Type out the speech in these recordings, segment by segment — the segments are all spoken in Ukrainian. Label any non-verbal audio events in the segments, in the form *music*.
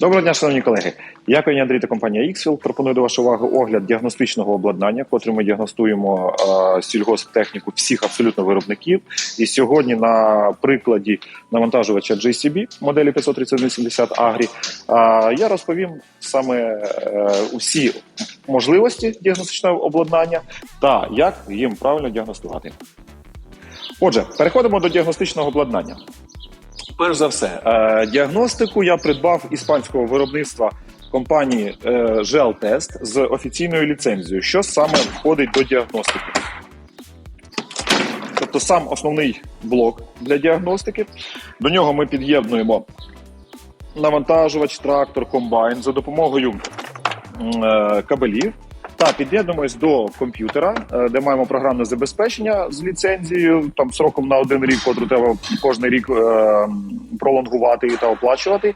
Доброго дня, шановні колеги. Я Коні Андрій та компанія Xfield пропоную до вашої уваги огляд діагностичного обладнання, котрим ми діагностуємо е, сільгосптехніку всіх абсолютно виробників. І сьогодні на прикладі навантажувача JCB моделі 53170 Agri е, я розповім саме е, усі можливості діагностичного обладнання та як їм правильно діагностувати. Отже, переходимо до діагностичного обладнання. Перш за все, е, діагностику я придбав іспанського виробництва компанії е, GelTest з офіційною ліцензією. Що саме входить до діагностики? Тобто сам основний блок для діагностики. До нього ми під'єднуємо навантажувач, трактор, комбайн за допомогою е, кабелів. Та під'єднуємось до комп'ютера, е, де маємо програмне забезпечення з ліцензією, там сроком на один рік, котру треба кожен рік е, пролонгувати та оплачувати.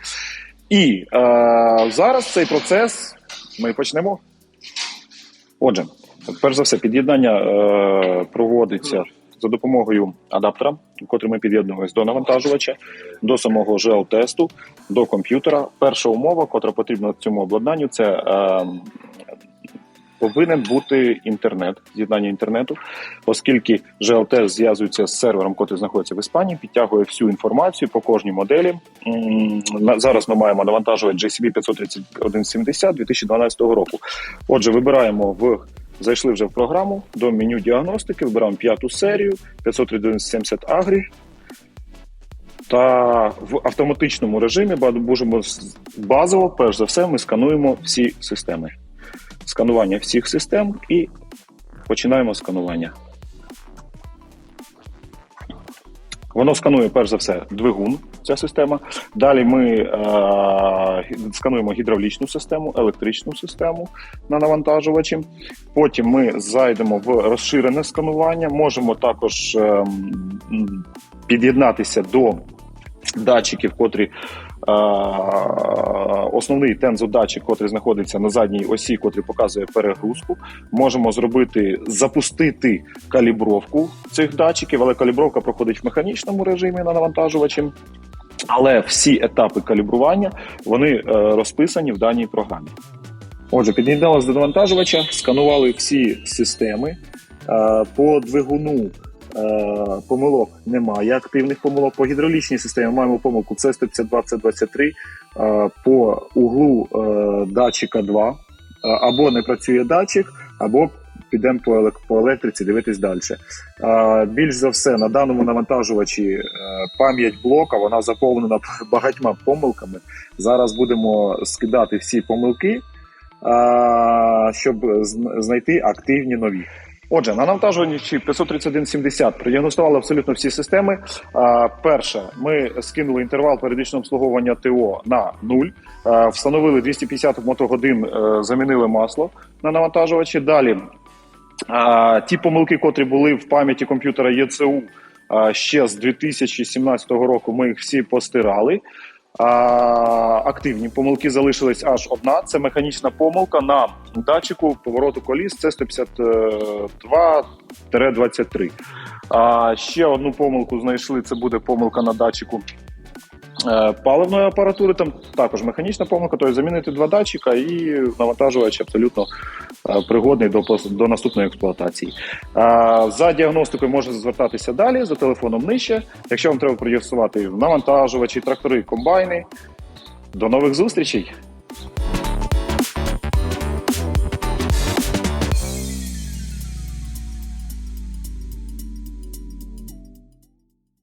І е, зараз цей процес ми почнемо. Отже, перш за все, під'єднання е, проводиться за допомогою адаптера, котрий ми під'єднуємось до навантажувача, до самого GL-тесту, до комп'ютера. Перша умова, котра потрібна цьому обладнанню, це е, повинен бути інтернет, з'єднання інтернету, оскільки GLTS зв'язується з сервером, який знаходиться в Іспанії, підтягує всю інформацію по кожній моделі. Зараз ми маємо навантажувач JCB 53170 2012 року. Отже, вибираємо в. Зайшли вже в програму до меню діагностики, вибираємо п'яту серію 53170 Agri. Та в автоматичному режимі базово, перш за все, ми скануємо всі системи сканування всіх систем і починаємо сканування. Воно сканує перш за все двигун, ця система. Далі ми е, скануємо гідравлічну систему, електричну систему на навантажувачі. Потім ми зайдемо в розширене сканування. Можемо також е, під'єднатися до датчиків, котрі е, основний тензодатчик, котрий знаходиться на задній осі, котрий показує перегрузку. Можемо зробити запустити калібровку цих датчиків, але калібровка проходить в механічному режимі на навантажувачі. Але всі етапи калібрування вони е, розписані в даній програмі. Отже, під'єдналися до навантажувача, сканували всі системи. Е, По двигуну помилок немає. Активних помилок по гідравлічній системі маємо помилку це 152 це 23 Е, По углу е, датчика 2 Е, або не працює датчик, або підемо по, елек- по електриці дивитись далі. Е, Більш за все на даному навантажувачі е, пам'ять блока вона заповнена *laughs* багатьма помилками. Зараз будемо скидати всі помилки, щоб знайти активні нові. Отже, на навантажувачі 53170 продіагностували абсолютно всі системи. Перше, ми скинули інтервал періодичного обслуговування ТО на 0, встановили 250 мотогодин, е, замінили масло на навантажувачі. Далі ті помилки, котрі були в пам'яті комп'ютера ЄЦУ ще з 2017 року, ми їх всі постирали. Активні помилки залишились аж одна. Це механічна помилка на датчику повороту коліс. Це 152-23. А ще одну помилку знайшли. Це буде помилка на датчику е, паливної апаратури. Там також механічна помилка. Тобто замінити два датчика і навантажувач абсолютно е, пригодний до до наступної експлуатації. За діагностикою можна звертатися далі за телефоном нижче. Якщо вам треба продіагностувати навантажувачі, трактори, комбайни. До нових зустрічей!